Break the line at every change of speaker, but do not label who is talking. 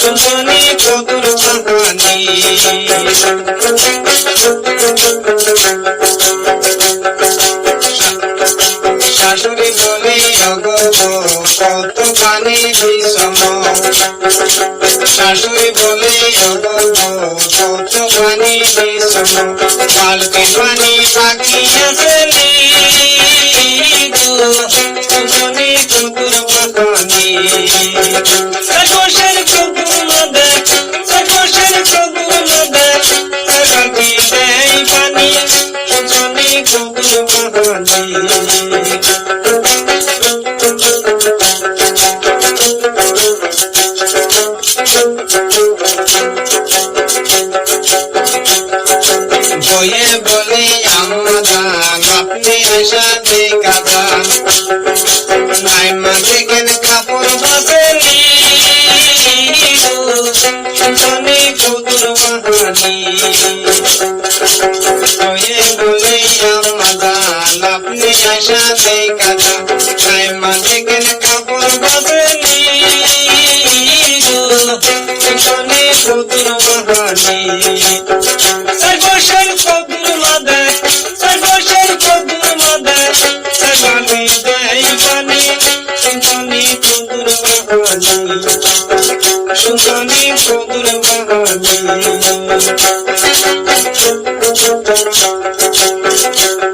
চন্দনে কদর বাগানে শাশুড়ি বলে অগব কত পানি বিষম। শাশুড়ি বলে অগব কত পানি বিষম। পালকে পানি পাখি আসলে সর্বশের কুকুর মদে সর্বশের কুকুর মদে সরবি দেই পানি মনে কুকুর মতনি বয়ে বলে আমাদান আপনি সাথে কাদা। নাই মাঝে কেন শনি কুদুর বাহানি বয়ে বলে আমাদান আপনি সাথে কাদা নাই মাঝে কেন কাপড় বাসেনি শনি কুদুর বাহানি don't Thank you.